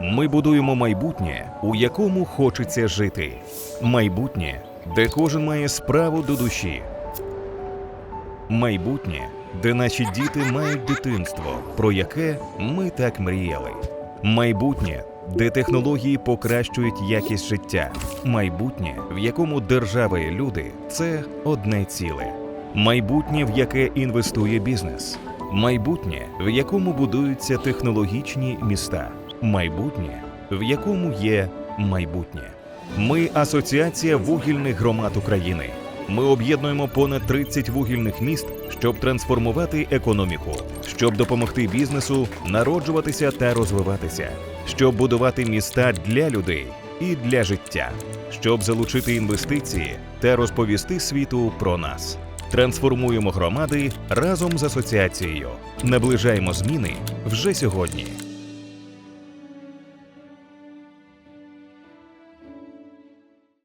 Ми будуємо майбутнє, у якому хочеться жити. Майбутнє, де кожен має справу до душі. Майбутнє, де наші діти мають дитинство, про яке ми так мріяли. Майбутнє, де технології покращують якість життя. Майбутнє, в якому держава і люди це одне ціле. Майбутнє, в яке інвестує бізнес. Майбутнє, в якому будуються технологічні міста. Майбутнє, в якому є майбутнє. Ми Асоціація вугільних громад України. Ми об'єднуємо понад 30 вугільних міст, щоб трансформувати економіку, щоб допомогти бізнесу народжуватися та розвиватися, щоб будувати міста для людей і для життя, щоб залучити інвестиції та розповісти світу про нас. Трансформуємо громади разом з асоціацією. Наближаємо зміни вже сьогодні.